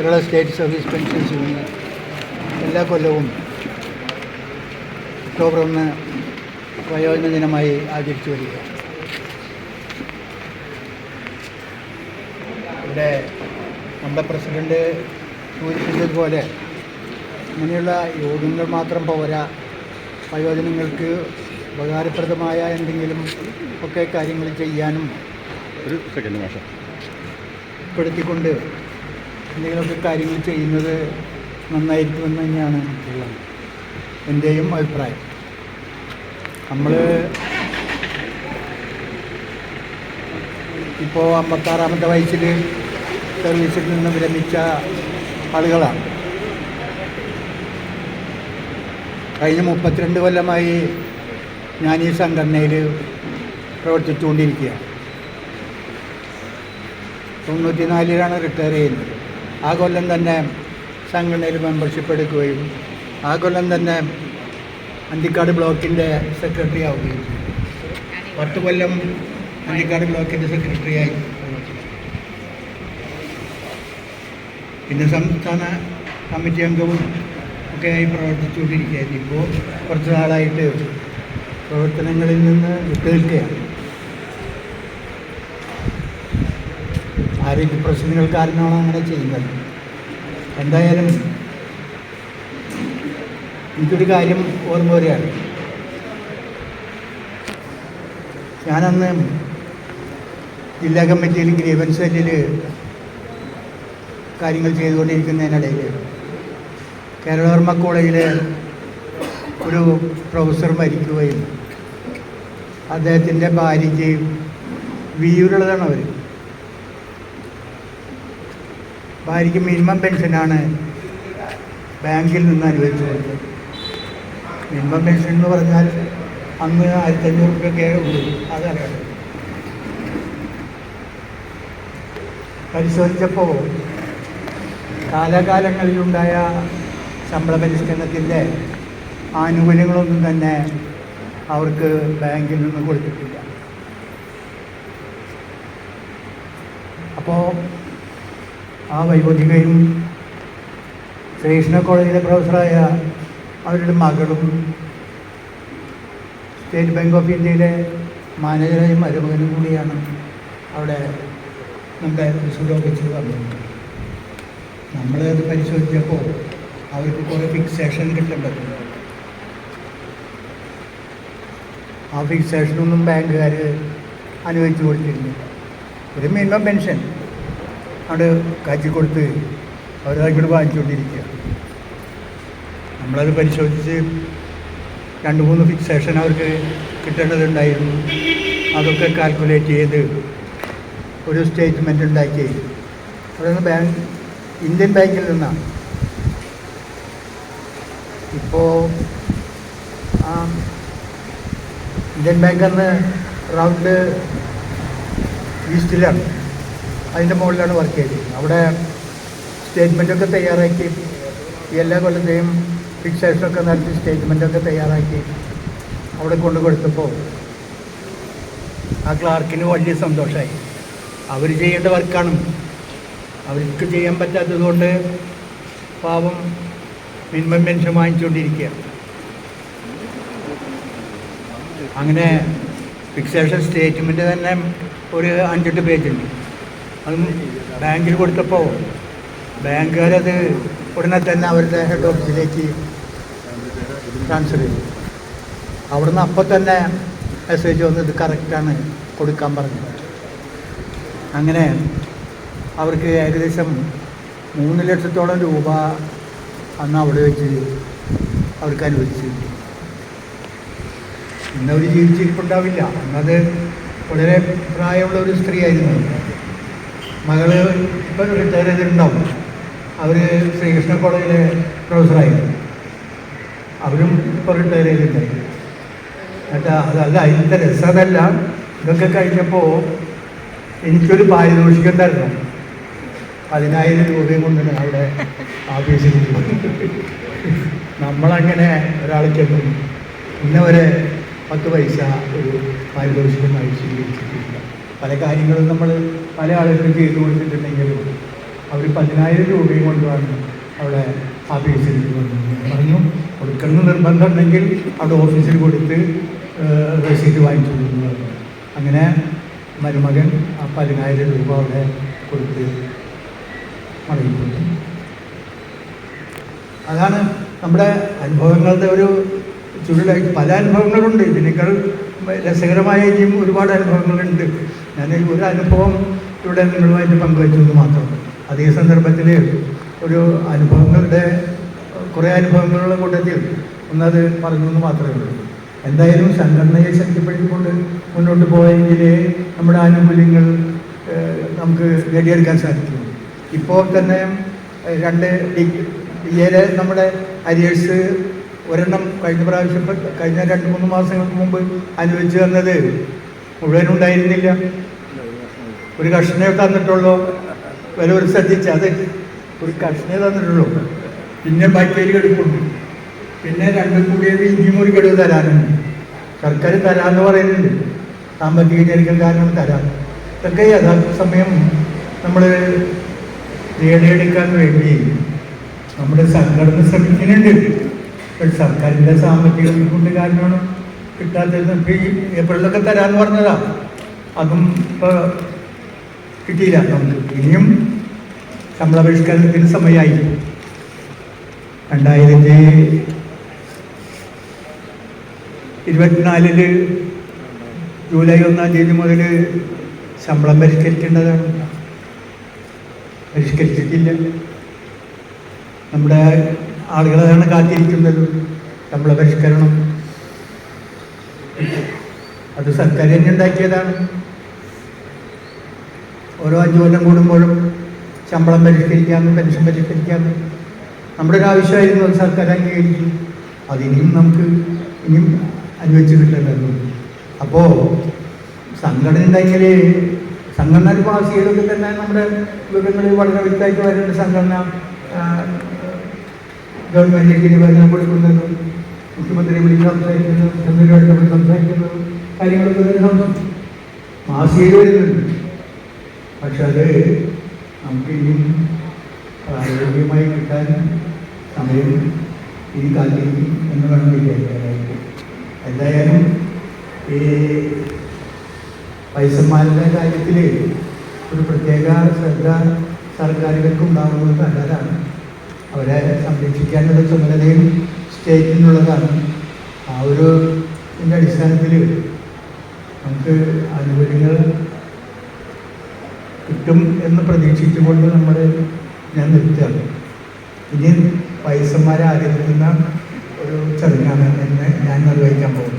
Kerala state service pensions union എല്ലാ കൊല്ലവും October ഒന്ന് വയോജന ദിനമായി ആചരിച്ചു വരിക ഇവിടെ നമ്മുടെ പ്രസിഡന്റ് സൂചിപ്പിച്ചതുപോലെ ഇങ്ങനെയുള്ള യോഗങ്ങൾ മാത്രം പോരാ വയോജനങ്ങൾക്ക് ഉപകാരപ്രദമായ എന്തെങ്കിലും ഒക്കെ കാര്യങ്ങൾ ചെയ്യാനും ഒരു സെക്കൻഡ് മാഷ ഉൾപ്പെടുത്തിക്കൊണ്ട് എന്തെങ്കിലുമൊക്കെ കാര്യങ്ങൾ ചെയ്യുന്നത് നന്നായിരിക്കുമെന്ന് തന്നെയാണ് എന്റെയും അഭിപ്രായം. നമ്മൾ ഇപ്പോൾ അമ്പത്താറാമത്തെ വയസ്സിൽ സർവീസിൽ നിന്ന് വിരമിച്ച ആളുകളാണ്. കഴിഞ്ഞ മുപ്പത്തിരണ്ട് കൊല്ലമായി ഞാൻ ഈ സംഘടനയിൽ പ്രവർത്തിച്ചുകൊണ്ടിരിക്കുകയാണ്. തൊണ്ണൂറ്റിനാലിലാണ് റിട്ടയർ ചെയ്യുന്നത്. ആ കൊല്ലം തന്നെ സംഘടനയിൽ മെമ്പർഷിപ്പ് എടുക്കുകയും ആ കൊല്ലം തന്നെ അന്തിക്കാട് ബ്ലോക്കിന്റെ സെക്രട്ടറി ആവുകയും പത്ത് കൊല്ലം അന്തിക്കാട് ബ്ലോക്കിന്റെ സെക്രട്ടറിയായി പിന്നെ സംസ്ഥാന കമ്മിറ്റി അംഗവും ഒക്കെയായി പ്രവർത്തിച്ചുകൊണ്ടിരിക്കുകയായിരുന്നു. ഇപ്പോൾ കുറച്ച് നാളായിട്ട് പ്രവർത്തനങ്ങളിൽ നിന്ന് വിട്ടുനിൽക്കുകയാണ് ആരോഗ്യ പ്രശ്നങ്ങൾ കാരണമാണ് അങ്ങനെ ചെയ്യുന്നത്? എന്തായാലും എനിക്കൊരു കാര്യം ഓർമ്മ വരികയാണ്. ഞാനന്ന് ജില്ലാ കമ്മിറ്റിയിൽ ഗ്രീവൻസ് സെല്ലിൽ കാര്യങ്ങൾ ചെയ്തുകൊണ്ടിരിക്കുന്നതിനിടയിൽ കേരളവർമ്മ കോളേജിലെ ഒരു പ്രൊഫസർ മരിക്കുകയും അദ്ദേഹത്തിന്റെ ഭാര്യയ്ക്ക് വിയൂരുള്ളതാണ് അവർ ഭാര്യയ്ക്ക് മിനിമം പെൻഷനാണ് ബാങ്കിൽ നിന്ന് അനുവദിച്ചു കൊടുത്തത് മിനിമം പെൻഷൻ എന്ന് പറഞ്ഞാൽ അന്ന് ആയിരത്തി അഞ്ഞൂറ് രൂപയൊക്കെ ഉള്ളൂ. അതറിയാം. പരിശോധിച്ചപ്പോൾ കാലാകാലങ്ങളിലുണ്ടായ ശമ്പള പരിഷ്കരണത്തിന്റെ ആനുകൂല്യങ്ങളൊന്നും തന്നെ അവർക്ക് ബാങ്കിൽ നിന്ന് കൊടുത്തിട്ടില്ല. അപ്പോൾ ആ വൈദികയും ശ്രീകൃഷ്ണ കോളേജിലെ പ്രൊഫസറായ അവരുടെ മകളും സ്റ്റേറ്റ് ബാങ്ക് ഓഫ് ഇന്ത്യയിലെ മാനേജറായ മരുമകനും കൂടിയാണ് അവിടെ നമ്മുടെ ഓഫീസിൽ വന്നത്. നമ്മളത് പരിശോധിച്ചപ്പോൾ അവർക്ക് കുറേ ഫിക്സേഷൻ കിട്ടേണ്ടത് ആ ഫിക്സേഷനൊന്നും ബാങ്കുകാർ അനുവദിച്ചു കൊടുത്തിരുന്നില്ല. ഒരു മിനിമം പെൻഷൻ അവിടെ കാച്ചി കൊടുത്ത് അവരതാക്കിട്ട് വാങ്ങിച്ചുകൊണ്ടിരിക്കുക. നമ്മളത് പരിശോധിച്ച് രണ്ട് മൂന്ന് ഫിക്സേഷൻ അവർക്ക് കിട്ടേണ്ടതുണ്ടായിരുന്നു. അതൊക്കെ കാൽക്കുലേറ്റ് ചെയ്ത് ഒരു സ്റ്റേറ്റ്മെന്റ് ഉണ്ടാക്കി. അതൊന്ന് ബാങ്ക് ഇന്ത്യൻ ബാങ്കിൽ നിന്നാണ്. ഇപ്പോൾ ആ ഇന്ത്യൻ ബാങ്ക് അന്ന് റൗണ്ട് ഈസ്റ്റിലാണ്. അതിന്റെ മുകളിലാണ് വർക്ക് ചെയ്തത്. അവിടെ സ്റ്റേറ്റ്മെന്റൊക്കെ തയ്യാറാക്കി എല്ലാ കൊല്ലത്തെയും ഫിക്സേഷനൊക്കെ നടത്തി സ്റ്റേറ്റ്മെന്റൊക്കെ തയ്യാറാക്കി അവിടെ കൊണ്ടു കൊടുത്തപ്പോൾ ആ ക്ലാർക്കിന് വലിയ സന്തോഷമായി അവർ ചെയ്യേണ്ട വർക്കാണ് അവർക്ക് ചെയ്യാൻ പറ്റാത്തത് കൊണ്ട് പാവം മിനിമം പെൻഷൻ വാങ്ങിച്ചുകൊണ്ടിരിക്കുക അങ്ങനെ ഫിക്സേഷൻ സ്റ്റേറ്റ്മെന്റ് തന്നെ ഒരു അഞ്ചെട്ട് പേജുണ്ട് അതും ബാങ്കിൽ കൊടുത്തപ്പോൾ ബാങ്കുകാരത് ഉടനെ തന്നെ അവരുടെ ഹെഡ് ഓഫീസിലേക്ക് ട്രാൻസ്ഫർ ചെയ്തു. അവിടുന്ന് അപ്പം തന്നെ മെസ്സേജ് വന്ന് ഇത് കറക്റ്റാണ് കൊടുക്കാൻ പറഞ്ഞു. അങ്ങനെ അവർക്ക് ഏകദേശം മൂന്ന് ലക്ഷത്തോളം രൂപ അന്ന് അവിടെ വെച്ച് അവർക്ക് അനുവദിച്ചു. ഇന്നവർ ജീവിച്ചിരിപ്പുണ്ടാവില്ല. അന്നത് വളരെ പ്രായമുള്ള ഒരു സ്ത്രീയായിരുന്നു. മകൾ ഇപ്പം റിട്ടയർ ചെയ്തിട്ടുണ്ടാവും അവർ ശ്രീകൃഷ്ണ കോളേജിലെ പ്രൊഫസറായിരുന്നു. അവരും ഇപ്പോൾ റിട്ടയർ ചെയ്തിട്ടുണ്ടായി എന്നിട്ട് അതല്ല അതിന്റെ രസമല്ല ഇതൊക്കെ കഴിഞ്ഞപ്പോൾ എനിക്കൊരു പാരിതോഷികം തരണം പതിനായിരം രൂപയും കൊണ്ടാണ് അവിടെ ആഫീസിൽ നമ്മളങ്ങനെ ഒരാൾ കേൾക്കും ഇന്നവരെ പത്ത് പൈസ ഒരു പാരിതോഷികമായി സ്വീകരിച്ചിട്ടില്ല പല കാര്യങ്ങളും നമ്മൾ പല ആളുകളും ചെയ്തു കൊടുത്തിട്ടുണ്ടെങ്കിലും അവർ പതിനായിരം രൂപയും കൊണ്ടുവന്ന് അവിടെ അപേക്ഷിച്ചിട്ടുണ്ട് പറഞ്ഞു കൊടുക്കണം നിർബന്ധം ഉണ്ടെങ്കിൽ അവിടെ ഓഫീസിൽ കൊടുത്ത് റെസീറ്റ് വാങ്ങിച്ചു കൊടുക്കുന്നു അങ്ങനെ മരുമകൻ ആ പതിനായിരം രൂപ അവിടെ കൊടുത്ത് മടങ്ങിപ്പോയി. അതാണ് നമ്മുടെ അനുഭവങ്ങളുടെ ഒരു ചുരുളായി പല അനുഭവങ്ങളുണ്ട്. ഇതിനേക്കാൾ രസകരമായ ഇനിയും ഒരുപാട് അനുഭവങ്ങളുണ്ട്. ഞാൻ ഒരു അനുഭവം ഇവിടെ നിങ്ങളുമായിട്ട് എന്ന് മാത്രം. അതേ സന്ദർഭത്തിൽ ഒരു അനുഭവങ്ങളുടെ കുറേ അനുഭവങ്ങളുടെ കൂട്ടത്തിൽ ഒന്നത് പറഞ്ഞു എന്ന് മാത്രമേ ഉള്ളൂ. എന്തായാലും സംഘടനയെ ശക്തിപ്പെടുത്തിക്കൊണ്ട് മുന്നോട്ട് പോയെങ്കിൽ നമ്മുടെ ആനുകൂല്യങ്ങൾ നമുക്ക് നേടിയെടുക്കാൻ സാധിക്കും. ഇപ്പോൾ തന്നെ രണ്ട് ഡി ഡി എയിലെ നമ്മുടെ അരിയേഴ്സ് ഒരെണ്ണം കഴിഞ്ഞ പ്രാവശ്യം കഴിഞ്ഞ രണ്ട് മൂന്ന് മാസങ്ങൾക്ക് മുമ്പ് അനുവദിച്ചു തന്നത് മുഴുവനുണ്ടായിരുന്നില്ല ഒരു കഷ്ണേ തന്നിട്ടുള്ളൂ. വില ഒരു ശ്രദ്ധിച്ച അത് ഒരു കഷ്ണേ തന്നിട്ടുള്ളൂ. പിന്നെ ബാക്കി എടുക്കുന്നു. പിന്നെ രണ്ടും കൂടിയത് ഇനിയും ഒരു കെടുവ് തരാനുണ്ട്. സർക്കാർ തരാമെന്ന് പറയുന്നുണ്ട്. സാമ്പത്തിക ഞെരുക്കം കാരണം തരാം. ഇതൊക്കെ യഥാർത്ഥ സമയം നമ്മൾ നേടിയെടുക്കാൻ വേണ്ടി നമ്മുടെ സംഘടന ശ്രമിക്കുന്നുണ്ട്. പക്ഷെ സർക്കാരിന്റെ സാമ്പത്തിക ബുദ്ധിമുട്ട് കാരണമാണ് കിട്ടാത്തത്. ഏപ്രിലൊക്കെ തരാമെന്ന് പറഞ്ഞതാ. അതും ഇപ്പോൾ കിട്ടിയില്ല. നമുക്ക് ഇനിയും ശമ്പള പരിഷ്കരണത്തിന് സമയമായി രണ്ടായിരത്തി ഇരുപത്തിനാലിൽ ജൂലൈ ഒന്നാം തീയതി മുതൽ ശമ്പളം പരിഷ്കരിക്കേണ്ടതാണ്. പരിഷ്കരിച്ചിട്ടില്ല. നമ്മുടെ ആളുകളാണ് കാത്തിരിക്കുന്നത് നമ്മളെ പരിഷ്കരണം. അത് സർക്കാർ തന്നെ ഉണ്ടാക്കിയതാണ്. ഓരോ അഞ്ചു കൊല്ലം കൂടുമ്പോഴും ശമ്പളം പരിഷ്കരിക്കാമെന്ന് പെൻഷൻ പരിഷ്കരിക്കാമെന്ന്. നമ്മുടെ ഒരു ആവശ്യമായിരുന്നു അത് സർക്കാർ അംഗീകരിച്ചു. അതിനിയും നമുക്ക് ഇനിയും അനുവദിച്ച് കിട്ടേണ്ടതുണ്ട്. അപ്പോൾ സംഘടന ഉണ്ടെങ്കിൽ സംഘടന ഒരു ഭാഷയിലൊക്കെ തന്നെ നമ്മുടെ വിവരങ്ങളിൽ വളരെ വ്യക്തമായിട്ട് വരുന്നുണ്ട് സംഘടന ആ, ഗവൺമെന്റ് കൊടുക്കുന്നതും മുഖ്യമന്ത്രി വിളിച്ച് സംസാരിക്കുന്നതും ചന്ദ്രനുമായിട്ട് നമ്മൾ സംസാരിക്കുന്നതും കാര്യങ്ങളൊക്കെ വരുന്നുണ്ട് മാസികയിൽ വരുന്നുണ്ട്. പക്ഷെ അത് നമുക്ക് ഇനിയും കിട്ടാൻ സമയം ഇനി കാത്തിരിക്കും എന്ന് വേണം എന്തായാലും ഈ പൈസന്മാരുടെ കാര്യത്തിൽ ഒരു പ്രത്യേക ശ്രദ്ധ സർക്കാരുകൾക്ക് ഉണ്ടാകുന്നത് നല്ലതാണ് അവരെ സംരക്ഷിക്കാനുള്ള ചുമതലയും സ്റ്റേറ്റിനുള്ളതാണ് ആ ഒരു ഇതിന്റെ അടിസ്ഥാനത്തിൽ നമുക്ക് ആനുകൂല്യങ്ങൾ കിട്ടും എന്ന് പ്രതീക്ഷിച്ചുകൊണ്ട് നമ്മൾ ഞാൻ നിർത്തുകയാണ്. ഇനി പൈസന്മാരെ ആദരിക്കുന്ന ഒരു ചടങ്ങാണ് എന്ന് ഞാൻ നിർവഹിക്കാൻ പോകുന്നത്